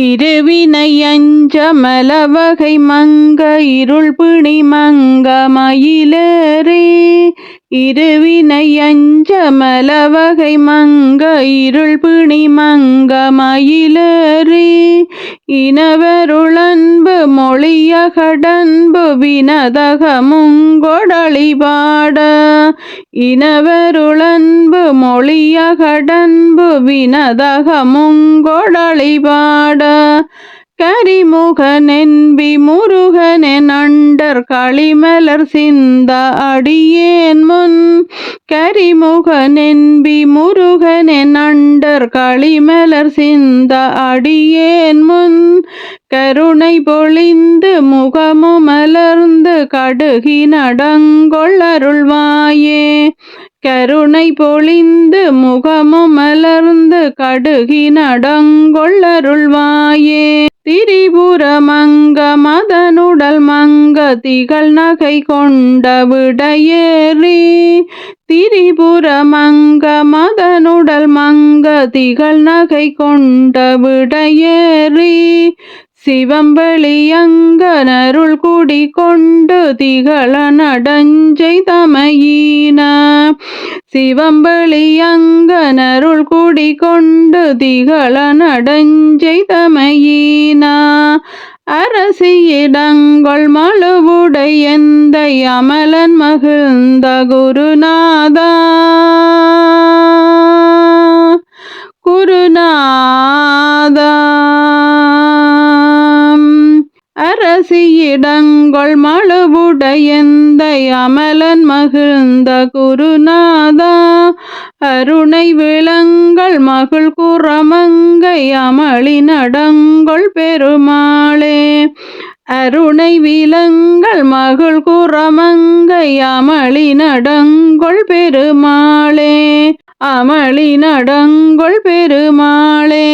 இருவினை அஞ்சமலவகை மங்க இருள் பிணி மங்க மயிலேறி. இருவினை அஞ்சமலவகை மங்க இருள் பிணி மங்க மயிலேறி. இனவருளன்பு மொழியகடன்பு வினதக முங்கொடழிபாட இனவருளன்பு மொழியகடன்பு வினதக முங்கொடழிபாட கரிமுகனென்பி முருகனென் அண்டர் களிமலர் சிந்த அடியேன் முன் கரிமுகனென்பி முருகனென் அண்டர் களிமலர் சிந்த அடியேன் முன் கருணை பொழிந்து முகமுமலர்ந்து கடுகி நடங்கொள்ளருள்வாயே கருணை பொழிந்து முகமுமலர்ந்து கடுகி நடங்கொள்ளருள்வாயே திரிபுர மங்க மதனுடல் மங்க திகழ் நகை கொண்ட விடையேறி. திரிபுர மங்க மதனுடல் மங்க திகழ் நகை கொண்ட விடையேறி. சிவம்பளியங்கனருள் குடி கொண்டு திகழ நடஞ்சை தமையீன. சிவம்பளியங்கனருள் குடி கொண்டு திகழ நடஞ்சை தமையின. அரசியிடங்கொள் மழுவுடை எந்த அமலன் மகிழ்ந்த குருநாதா அரசியிடங்கொள் மழுவுடையந்த அமலன் மகிழ்ந்த குருநாதா. அருணை விளங்கள் மகள் குரமங்கை அமளி நடங்கொள் பெருமாளே. அருணை விலங்கள் மகள் குரமங்கை அமளி நடங்கொள் பெருமாளே. அமளி நடங்கொள் பெருமாளே.